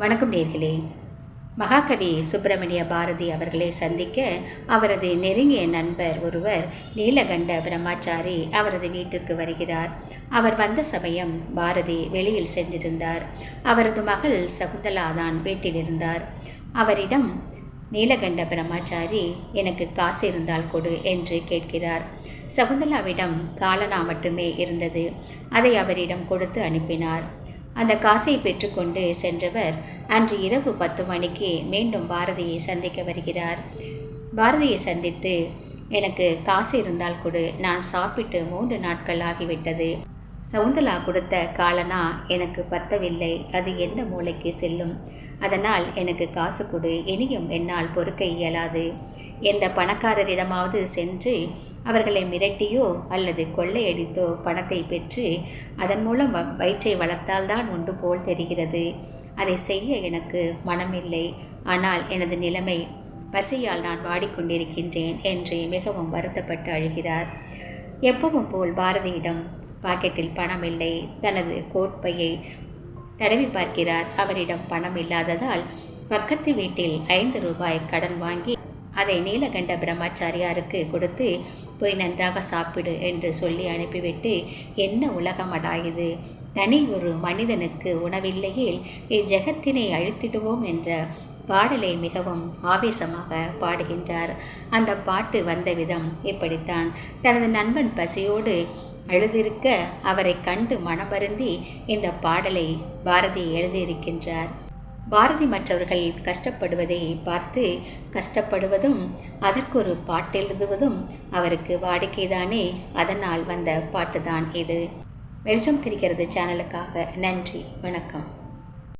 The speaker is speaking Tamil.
வணக்கம் நேர்களே. மகாகவி சுப்பிரமணிய பாரதி அவர்களை சந்திக்க அவரது நெருங்கிய நண்பர் ஒருவர் நீலகண்ட பிரம்மாச்சாரி அவரது வீட்டுக்கு வருகிறார். அவர் வந்த சமயம் பாரதி வெளியில் சென்றிருந்தார். அவரது மகள் சகுந்தலா தான் வீட்டில் இருந்தார். அவரிடம் நீலகண்ட பிரம்மாச்சாரி எனக்கு காசு இருந்தால் கொடு என்று கேட்கிறார். சகுந்தலாவிடம் காலனா மட்டுமே இருந்தது. அதை அவரிடம் கொடுத்து அனுப்பினார். அந்த காசை பெற்றுக்கொண்டு சென்றவர் அன்று இரவு பத்து மணிக்கு மீண்டும் பாரதியை சந்திக்க வருகிறார். பாரதியை சந்தித்து எனக்கு காசு இருந்தால் கொடு நான் சாப்பிட்டு மூன்று நாட்கள் ஆகிவிட்டது. சவுந்தலா கொடுத்த காலனா எனக்கு பத்தவில்லை. அது எந்த மூளைக்கு செல்லும்? அதனால் எனக்கு காசு கொடு. இனியும் என்னால் பொறுக்க இயலாது. எந்த பணக்காரரிடமாவது சென்று அவர்களை மிரட்டியோ அல்லது கொள்ளையடித்தோ பணத்தை பெற்று அதன் மூலம் வயிற்றை வளர்த்தால்தான் உண்டு போல் தெரிகிறது. அதை செய்ய எனக்கு மனமில்லை. ஆனால் எனது நிலைமை பசியால் நான் வாடிக்கொண்டிருக்கின்றேன் என்று மிகவும் வருத்தப்பட்டு அழுகிறார். எப்பவும் போல் பாரதியிடம் பாக்கெட்டில் பணம் இல்லை தனது கோட்பையை தடவி பார்க்கிறார். அவரிடம் பணம் இல்லாததால் பக்கத்து வீட்டில் ஐந்து ரூபாய் கடன் வாங்கி அதை நீலகண்ட பிரம்மாச்சாரியாருக்கு கொடுத்து போய் நன்றாக சாப்பிடு என்று சொல்லி அனுப்பிவிட்டு என்ன உலகமடா இது? தனி ஒரு மனிதனுக்கு உணவில்லையில் இஜகத்தினை அழித்திடுவோம் என்ற பாடலை மிகவும் ஆவேசமாக பாடுகின்றார். அந்த பாட்டு வந்த விதம் இப்படித்தான். தனது நண்பன் பசியோடு அழுதிருக்க அவரை கண்டு மனமருந்தி இந்த பாடலை பாரதி எழுதியிருக்கின்றார். பாரதி மற்றவர்கள் கஷ்டப்படுவதை பார்த்து கஷ்டப்படுவதும் அதற்கொரு பாட்டு எழுதுவதும் அவருக்கு வாடிக்கைதானே? அதனால் வந்த பாட்டுதான் இது. வெளிச்சம் தெரிகிறது சேனலுக்காக நன்றி வணக்கம்.